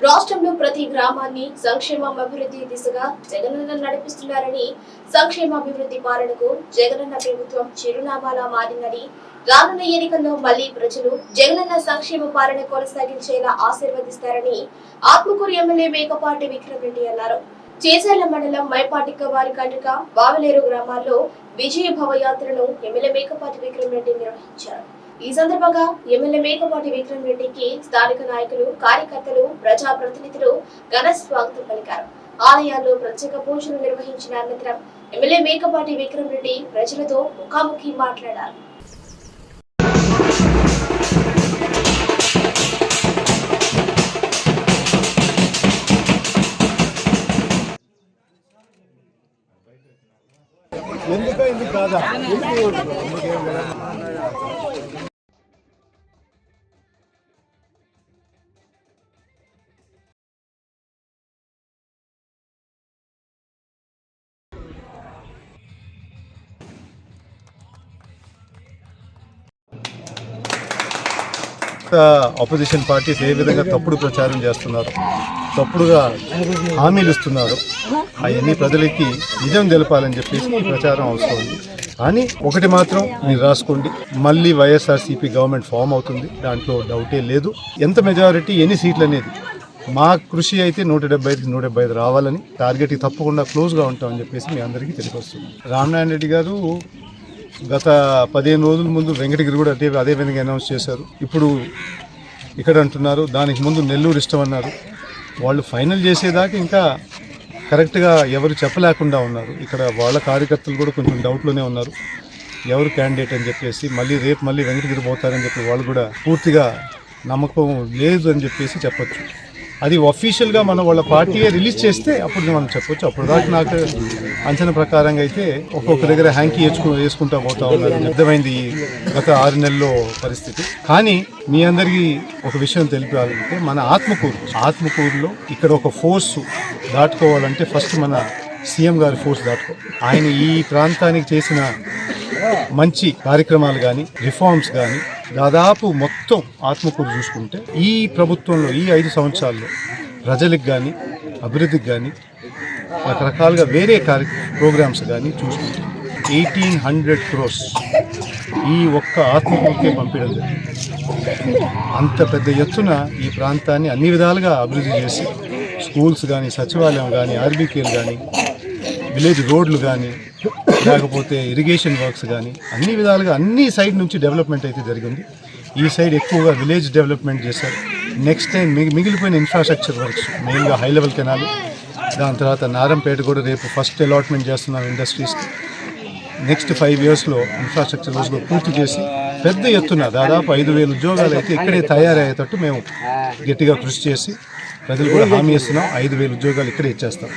రాష్ట్రంలో ప్రతి గ్రామాన్ని సంక్షేమం అభివృద్ధి దిశగా జగనన్న నడిపిస్తున్నారని సంక్షేమాభివృద్ధి పాలనకు జగనన్న ప్రభుత్వం చిరునామాలా మారిందని రానున్న ఎన్నికల్లో మళ్ళీ ప్రజలు జగనన్న సంక్షేమ పాలన కొనసాగించేలా ఆశీర్వదిస్తారని ఆత్మకూరు ఎమ్మెల్యే మేకపాటి విక్రమ్ రెడ్డి అన్నారు. చేజర్ల మండలం మైపాటిక వారి కండ్రిక బావలేరు గ్రామాల్లో విజయ భవయాత్రను ఎమ్మెల్యే మేకపాటి విక్రమ్ రెడ్డి నిర్వహించారు. ఈ సందర్భంగా ఎమ్మెల్యే మేకపాటి విక్రమ్ రెడ్డికి స్థానిక నాయకులు కార్యకర్తలు ప్రజా ప్రతినిధులు ఘన స్వాగతం పలికారు. ఆలయాల్లో ప్రత్యేక పూజలు నిర్వహించిన అనంతరం ఎమ్మెల్యే మేకపాటి విక్రమ్ రెడ్డి ప్రజలతో ముఖాముఖి మాట్లాడారు. ఎందుకో ఎందుకు కాదా? ఎందుకు ఆపోజిషన్ పార్టీస్ ఏ విధంగా తప్పుడు ప్రచారం చేస్తున్నారు తప్పుడుగా హామీలు ఇస్తున్నారు అవన్నీ ప్రజలకి నిజం తెలపాలని చెప్పేసి ఈ ప్రచారం అవసరం. కానీ ఒకటి మాత్రం మీరు రాసుకోండి. మళ్ళీ వైఎస్ఆర్సీపీ గవర్నమెంట్ ఫామ్ అవుతుంది. దాంట్లో డౌటే లేదు. ఎంత మెజారిటీ ఎన్ని సీట్లు అనేది మా కృషి అయితే నూట డెబ్బై ఐదు నూట డెబ్బై ఐదు రావాలని టార్గెట్కి తప్పకుండా క్లోజ్గా ఉంటామని చెప్పేసి మీ అందరికీ తెలియపరుస్తుంది రామనారాయణ రెడ్డి గారు గత పదిహేను రోజుల ముందు వెంకటగిరి కూడా అదే అదే విధంగా అనౌన్స్ చేశారు. ఇప్పుడు ఇక్కడ అంటున్నారు దానికి ముందు నెల్లూరు ఇష్టం అన్నారు. వాళ్ళు ఫైనల్ చేసేదాకా ఇంకా కరెక్ట్గా ఎవరు చెప్పలేకుండా ఉన్నారు. ఇక్కడ వాళ్ళ కార్యకర్తలు కూడా కొంచెం డౌట్లోనే ఉన్నారు. ఎవరు క్యాండిడేట్ అని చెప్పేసి మళ్ళీ రేపు మళ్ళీ వెంకటగిరి పోతారని చెప్పి వాళ్ళు కూడా పూర్తిగా నమ్మకం లేదు అని చెప్పేసి చెప్పచ్చు. అది ఒఫీషియల్గా మనం వాళ్ళ పార్టీయే రిలీజ్ చేస్తే అప్పుడు మనం చెప్పొచ్చు. అప్పుడు దాకా నాకు అంచనా ప్రకారంగా అయితే ఒక్కొక్క దగ్గర హ్యాంకీ వేసుకు వేసుకుంటా పోతా ఉన్నారు. అర్థమైంది గత ఆరు నెలల్లో పరిస్థితి. కానీ మీ అందరికీ ఒక విషయం తెలిపాలంటే మన ఆత్మకూరు ఆత్మకూరులో ఇక్కడ ఒక ఫోర్స్ దాటుకోవాలంటే ఫస్ట్ మన సీఎం గారి ఫోర్స్ దాటుకో. ఆయన ఈ ప్రాంతానికి చేసిన మంచి కార్యక్రమాలు కానీ రిఫార్మ్స్ కానీ దాదాపు మొత్తం ఆత్మకూరు చూసుకుంటే ఈ ప్రభుత్వంలో ఈ ఐదు సంవత్సరాల్లో ప్రజలకు కానీ అభివృద్ధికి కానీ రకరకాలుగా వేరే కార్య ప్రోగ్రామ్స్ కానీ చూసుకుంటే ఎయిటీన్ హండ్రెడ్ క్రోర్స్ ఈ ఒక్క ఆత్మకూరుకే పంపించడం జరిగింది. అంత పెద్ద ఎత్తున ఈ ప్రాంతాన్ని అన్ని విధాలుగా అభివృద్ధి చేసి స్కూల్స్ కానీ సచివాలయం కానీ ఆర్బీకేలు కానీ విలేజ్ రోడ్లు కానీ లేకపోతే ఇరిగేషన్ వర్క్స్ కానీ అన్ని విధాలుగా అన్ని సైడ్ నుంచి డెవలప్మెంట్ అయితే జరిగింది. ఈ సైడ్ ఎక్కువగా విలేజ్ డెవలప్మెంట్ చేశారు. నెక్స్ట్ టైం మిగిలిపోయిన ఇన్ఫ్రాస్ట్రక్చర్ వర్క్స్ మెయిన్గా హై లెవెల్ కెనాలు దాని తర్వాత నారంపేట కూడా రేపు ఫస్ట్ అలాట్మెంట్ చేస్తున్నాం ఇండస్ట్రీస్కి నెక్స్ట్ ఫైవ్ ఇయర్స్లో ఇన్ఫ్రాస్ట్రక్చర్ వర్క్స్ పూర్తి చేసి పెద్ద ఎత్తున దాదాపు ఐదు వేల ఉద్యోగాలు అయితే ఇక్కడే తయారయ్యేటట్టు మేము గట్టిగా కృషి చేసి ప్రజలు కూడా హామీ ఇస్తున్నాం. ఐదు వేల ఉద్యోగాలు ఇక్కడే ఇచ్చేస్తాం.